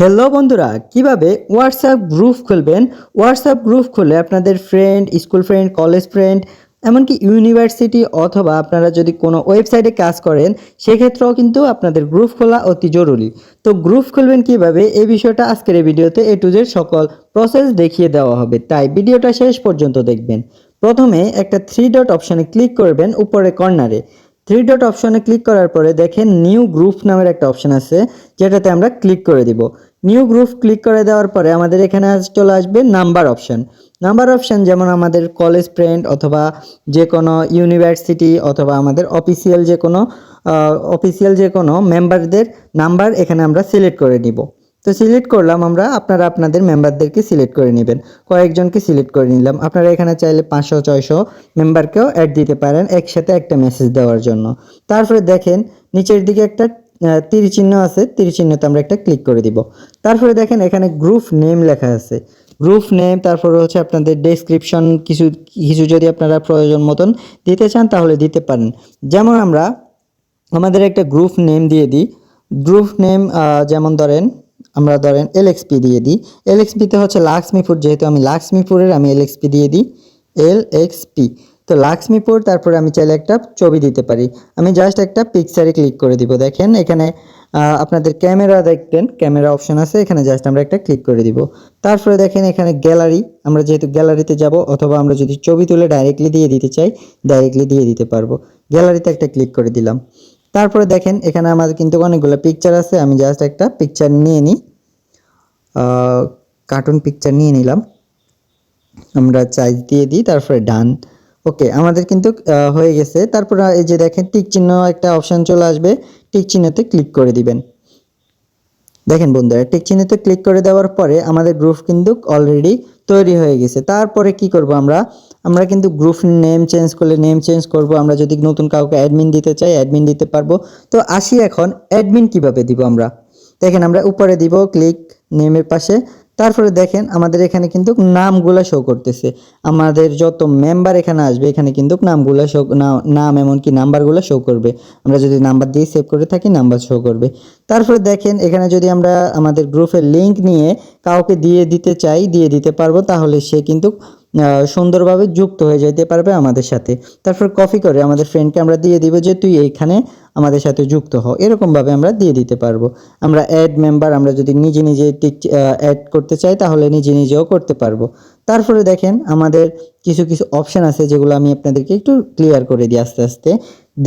Hello বন্ধুরা, কীভাবে WhatsApp group খুলবেন? হোয়াটসঅ্যাপ গ্রুপ খুলে আপনাদের friend school friend college friend এমনকি ইউনিভার্সিটি অথবা আপনারা যদি কোনো ওয়েবসাইটে কাজ করেন, সেক্ষেত্রেও কিন্তু আপনাদের গ্রুপ খোলা অতি জরুরি। তো গ্রুপ খুলবেন কীভাবে? এই বিষয়টা আজকের এই ভিডিওতে এ টু জেড সকল প্রসেস দেখিয়ে দেওয়া হবে। তাই ভিডিওটা শেষ পর্যন্ত দেখবেন। প্রথমে একটা থ্রি ডট অপশানে ক্লিক করবেন উপরে কর্নারে থ্রি ডট অপশনে ক্লিক করার পরে দেখেন নিউ গ্রুপ নামের একটা অপশন আছে, যেটাতে আমরা ক্লিক করে দিব। নিউ গ্রুপ ক্লিক করে দেওয়ার পরে আমাদের এখানে চলে আসবে নাম্বার অপশন। নাম্বার অপশন যেমন আমাদের কলেজ ফ্রেন্ড অথবা যে কোনো ইউনিভার্সিটি অথবা আমাদের অফিসিয়াল যে কোনো অফিসিয়াল যে কোনো মেম্বারদের নাম্বার এখানে আমরা সিলেক্ট করে নিব। তো সিলেক্ট করলাম আমরা, আপনারা আপনাদের মেম্বারদেরকে সিলেক্ট করে নেবেন। কয়েকজনকে সিলেক্ট করে নিলাম। আপনারা এখানে চাইলে পাঁচশো, ছয়শো মেম্বারকেও অ্যাড দিতে পারেন একসাথে একটা মেসেজ দেওয়ার জন্য। তারপরে দেখেন, নিচের দিকে একটা তীর চিহ্ন আছে তীর চিহ্নতে আমরা একটা ক্লিক করে দিব। তারপরে দেখেন এখানে গ্রুপ নেম লেখা আছে। গ্রুপ নেম তারপরে হচ্ছে আপনাদের ডেসক্রিপশন কিছু কিছু যদি আপনারা প্রয়োজন মতন দিতে চান তাহলে দিতে পারেন। যেমন আমরা আমাদের একটা গ্রুপ নেম দিয়ে দিই। গ্রুপ নেম যেমন ধরেন, আমরা ধরেন এলএক্সপি দিয়ে দিই। এলএক্সপিতে হচ্ছে লাক্সমিপুর যেহেতু আমি লাক্সমিপুরের আমি এলএক্সপি দিয়ে দিই। এল এক্স পি তো লাক্সমিপুর তারপরে আমি চাইলে একটা ছবি দিতে পারি। আমি জাস্ট একটা পিকচারে ক্লিক করে দিব। দেখেন, এখানে আপনাদের ক্যামেরা দেখবেন ক্যামেরা অপশন আছে, এখানে জাস্ট আমরা একটা ক্লিক করে দিব। তারপরে দেখেন, এখানে গ্যালারি আমরা যেহেতু গ্যালারিতে যাব, অথবা আমরা যদি ছবি তুলে ডাইরেক্টলি দিয়ে দিতে চাই ডাইরেক্টলি দিয়ে দিতে পারব। গ্যালারিতে একটা ক্লিক করে দিলাম। তারপরে দেখেন, এখানে আমাদের কিন্তু অনেকগুলো পিকচার আছে, আমি জাস্ট একটা পিকচার নিয়ে নিই। কার্টুন পিকচার নিয়ে নিলাম। আমরা চার্জ দিয়ে দিই, তারপরে ডান ওকে আমাদের কিন্তু হয়ে গেছে। তারপর এই যে দেখেন, টিক চিহ্ন একটা অপশন চলে আসবে। টিক চিহ্নতে ক্লিক করে দিবেন। দেখেন বন্ধুরা, টিক চিহ্নতে ক্লিক করে দেওয়ার পরে আমাদের গ্রুপ কিন্তু অলরেডি তৈরি হয়ে গেছে। তারপরে কি করব আমরা? আমরা কিন্তু গ্রুপ নেম চেঞ্জ করলে নেম চেঞ্জ করব। আমরা যদি নতুন কাউকে অ্যাডমিন দিতে চাই অ্যাডমিন দিতে পারব। তো আসি এখন অ্যাডমিন কীভাবে দিব আমরা? দেখেন আমরা উপরে দিব ক্লিক নেমের পাশে। তারপরে দেখেন আমাদের এখানে কিন্তু নামগুলা শো করতেছে। আমাদের যত মেম্বার এখানে আসবে, এখানে কিন্তু নামগুলা শো নাম এমনকি নাম্বারগুলো শো করবে। আমরা যদি নাম্বার দিয়ে সেভ করে থাকি নাম্বার শো করবে। তারপরে দেখেন, এখানে যদি আমরা আমাদের গ্রুপের লিঙ্ক নিয়ে কাউকে দিয়ে দিতে চাই, দিয়ে দিতে পারব, তাহলে সে কিন্তু সুন্দরভাবে যুক্ত হয়ে যেতে পারবে আমাদের সাথে। তারপর কপি করে আমাদের ফ্রেন্ডকে আমরা দিয়ে দিব যে, তুই এইখানে আমাদের সাথে যুক্ত হও এরকমভাবে আমরা দিয়ে দিতে পারব। আমরা অ্যাড মেম্বার আমরা যদি নিজে নিজে অ্যাড করতে চাই, তাহলে নিজে নিজেও করতে পারব। তারপরে দেখেন আমাদের কিছু কিছু অপশান আছে যেগুলো আমি আপনাদেরকে একটু ক্লিয়ার করে দিই আস্তে আস্তে।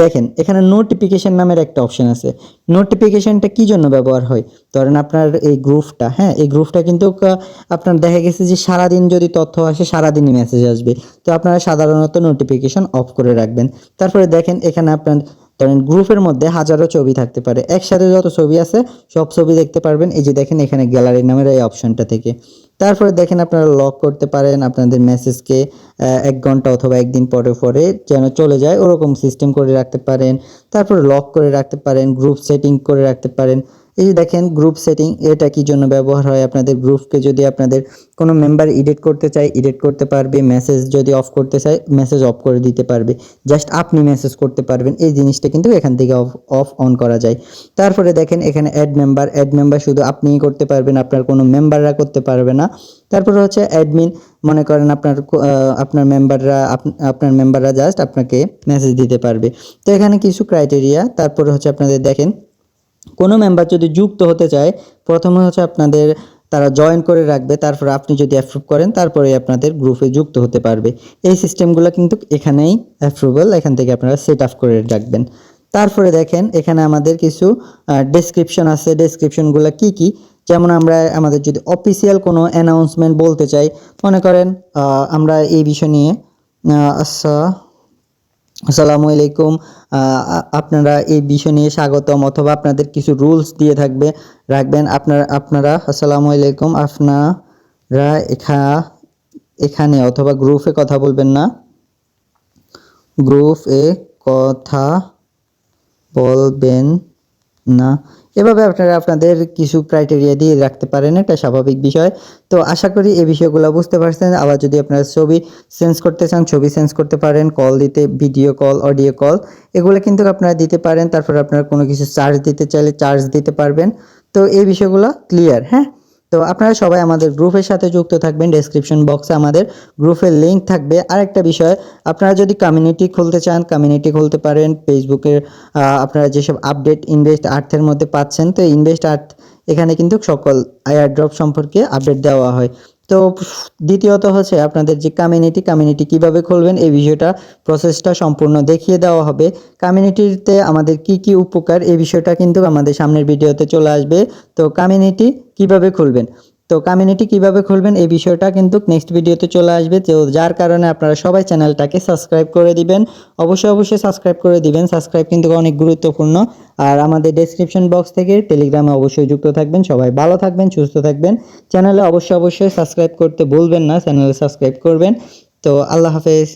দেখেন, এখানে নোটিফিকেশন নামের একটা অপশন আছে। নোটিফিকেশনটা কি জন্য ব্যবহার হয়? ধরেন আপনার এই গ্রুপটা হ্যাঁ এই গ্রুপটা কিন্তু আপনার দেখা গেছে যে সারাদিন যদি তথ্য আসে, সারাদিনই মেসেজ আসবে। তো আপনারা সাধারণত নোটিফিকেশন অফ করে রাখবেন। তারপরে দেখেন, এখানে আপনার, ধরেন গ্রুপের মধ্যে হাজারো ছবি থাকতে পারে। একসাথে যত ছবি আছে, সব ছবি দেখতে পারবেন। এই যে দেখেন, এখানে গ্যালারি নামের এই অপশনটা থেকে। তারপরে দেখেন আপনারা লক করতে পারেন আপনাদের মেসেজকে এক ঘণ্টা অথবা একদিন পরে পরে যেন চলে যায়, ওরকম সিস্টেম করে রাখতে পারেন। তারপরে লক করে রাখতে পারেন গ্রুপ সেটিং করে রাখতে পারেন। এই দেখেন গ্রুপ সেটিং এটা কি জন্য ব্যবহার হয় আপনাদের গ্রুপকে যদি আপনাদের কোনো মেম্বার এডিট করতে চায় এডিট করতে পারবে মেসেজ যদি অফ করতে চায় মেসেজ অফ করে দিতে পারবে। জাস্ট আপনি মেসেজ করতে পারবেন, এই জিনিসটা কিন্তু এখান থেকে অফ অফ অন করা যায়। তারপরে দেখেন এখানে অ্যাড মেম্বার অ্যাড মেম্বার শুধু আপনিই করতে পারবেন, আপনার কোনো মেম্বাররা করতে পারবে না। তারপরে হচ্ছে অ্যাডমিন মনে করেন আপনার আপনার মেম্বাররা আপনার মেম্বাররা জাস্ট আপনাকে মেসেজ দিতে পারবে। তো এখানে কিছু ক্রাইটেরিয়া তারপরে হচ্ছে আপনাদের দেখেন কোনো মেম্বার যদি যুক্ত হতে চায়, প্রথমে হচ্ছে আপনাদের তারা জয়েন করে রাখবে, তারপর আপনি যদি অ্যাপ্রুভ করেন, তারপরে আপনাদের গ্রুপে যুক্ত হতে পারবে। এই সিস্টেমগুলো কিন্তু এখানেই অ্যাপ্রুভাল এখান থেকে আপনারা সেট আপ করে রাখবেন। তারপরে দেখেন, এখানে আমাদের কিছু ডেসক্রিপশন আছে। ডেসক্রিপশনগুলো কি কি? যেমন আমরা আমাদের যদি অফিসিয়াল কোনো অ্যানাউন্সমেন্ট বলতে চাই, মনে করেন আমরা এই বিষয় নিয়ে আচ্ছা আসসালামু আলাইকুম। আপনারা এই বিষয় নিয়ে স্বাগতম অথবা আপনাদের কিছু রুলস দিয়ে থাকবে, রাখবেন। আপনারা আপনারা, আসসালামু আলাইকুম। আপনারা এখা, এখানে অথবা গ্রুপে কথা বলবেন না। গ্রুপে কথা বলবেন না। এভাবে আপনারা আপনাদের কিছু ক্রাইটেরিয়া দিয়ে রাখতে পারেন, এটা স্বাভাবিক বিষয়। তো আশা করি এই বিষয়গুলো বুঝতে পারছেন। আবার যদি আপনারা ছবি চেঞ্জ করতে চান, ছবি চেঞ্জ করতে পারেন কল দিতে ভিডিও কল অডিও কল এগুলো কিন্তু আপনারা দিতে পারেন। তারপর আপনারা কোনো কিছু চার্জ দিতে চাইলে চার্জ দিতে পারবেন। তো এই বিষয়গুলো ক্লিয়ার হ্যাঁ? তো আপনারা সবাই আমাদের গ্রুপের সাথে যুক্ত থাকবেন ডেসক্রিপশন বক্সে আমাদের গ্রুপের লিঙ্ক থাকবে। আর একটা বিষয়, আপনারা যদি কমিউনিটি খুলতে চান কমিউনিটি খুলতে পারেন ফেসবুকের আপনারা যেসব আপডেট ইনভেস্ট আর্থের মধ্যে পাচ্ছেন, তো ইনভেস্ট আর্থ এখানে কিন্তু সকল আয়ার ড্রপ সম্পর্কে আপডেট দেওয়া হয়। তো দ্বিতীয়ত হচ্ছে আপনাদের যে কমিউনিটি কমিউনিটি কীভাবে খুলবেন, এই বিষয়টা প্রসেসটা সম্পূর্ণ দেখিয়ে দেওয়া হবে। কমিউনিটিতে আমাদের কি কি উপকার, এই বিষয়টা কিন্তু আমাদের সামনের ভিডিওতে চলে আসবে। তো কমিউনিটি কীভাবে খুলবেন? তো কমিউনিটি কীভাবে খুলবেন, এই বিষয়টা কিন্তু নেক্সট ভিডিওতে চলে আসবে। তো যার কারণে আপনারা সবাই চ্যানেলটাকে সাবস্ক্রাইব করে দিবেন। অবশ্যই অবশ্যই সাবস্ক্রাইব করে দিবেন। সাবস্ক্রাইব কিন্তু অনেক গুরুত্বপূর্ণ। আর আমাদের ডেসক্রিপশন বক্স থেকে টেলিগ্রামে অবশ্যই যুক্ত থাকবেন। সবাই ভালো থাকবেন, সুস্থ থাকবেন। চ্যানেলে অবশ্যই অবশ্যই সাবস্ক্রাইব করতে ভুলবেন না চ্যানেলে সাবস্ক্রাইব করবেন। তো আল্লাহ হাফেজ।